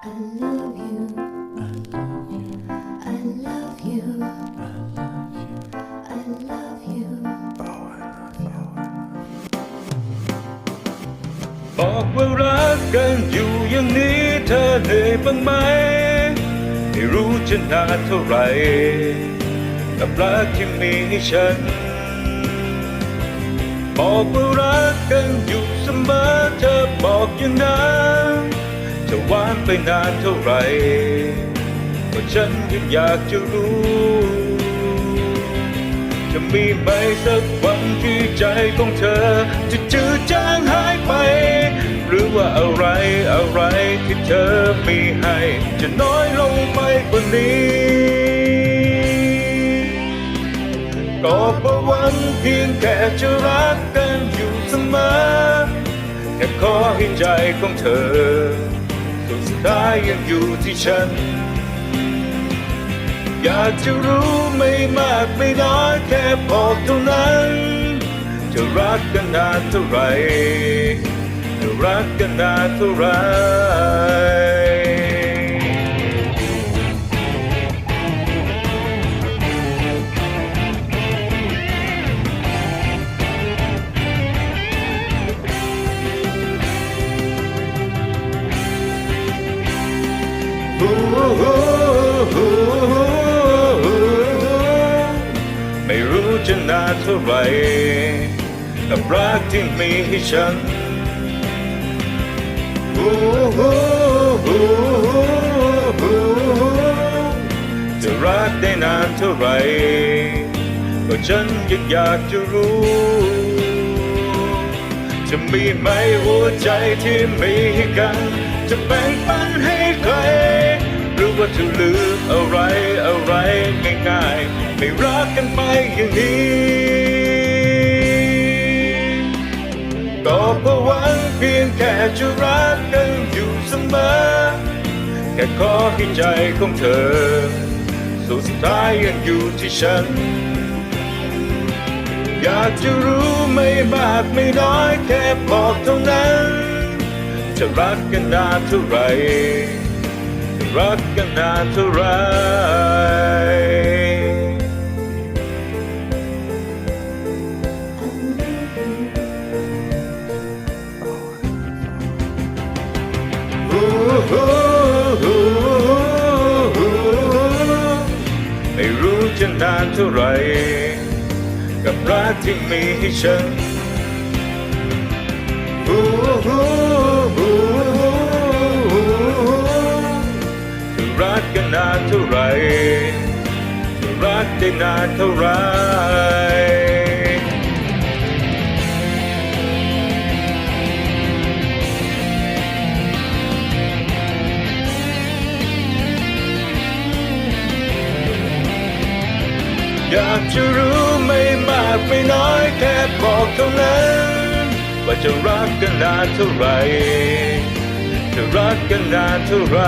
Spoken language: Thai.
I love you. I love you. I love you. I love you. บอกว่ารักกันอยู่อย่างนี้เธอเหนื่อยบ้างไหม ไม่รู้จะนานเท่าไหร่กับรักที่มีให้ฉัน บอกว่ารักกันอยู่เสมอเธอบอกอย่างนั้นจะหวาน ไปนานเท่าไหร่ก็ฉันยังอยากจะรู้ จะมีไหมสักวันที่ใจของเธอ จะจืดจางหายไป หรือว่าอะไรอะไรที่เธอมีให้ จะน้อยลงไปกว่านี้ก็เพราะวันเพียงแค่จะรักกันอยู่เสมอแค่ขอให้ใจของเธอ สุดท้ายยังอยู่ที่ฉัน อยากจะรู้ไม่มากไม่น้อยแค่พอเท่านั้น จะรักกันนานเท่าไหรจะรักกันนานเท่าไหร ไม่รู้จะนานเท่าไหรกับรักที่มีให้ฉันจะรักได้นานเท่าไหรก็ฉันยังอยากจะรู้ จะมีไหมหัวใจที่มีให้กัน จะแบ่งปันให้ใคร ว่าจะลืมอะไรอะไรง่ายๆไม่รักกันไปอย่างนี้ก็เพราะหวังเพียงแค่จะรักกันอยู่เสมอแค่ขอให้ใจของเธอ สุดท้ายยังอยู่ที่ฉัน อยากจะรู้ไม่มากไม่น้อยแค่บอกเท่านั้น จะรักกันนานเท่าไหรจะ รักกันนานเท่าไหรไม่รู้จะนานเท่าไร กับรักที่มีให้ฉันจะานเท่าไรจะรักได้นานเท่าไรอยากจะรู้ไม่มากไม่น้อยแค่บอกเท่านั้น ว่าจะรักกันนานเท่าไรจะรักกันนานเท่าไร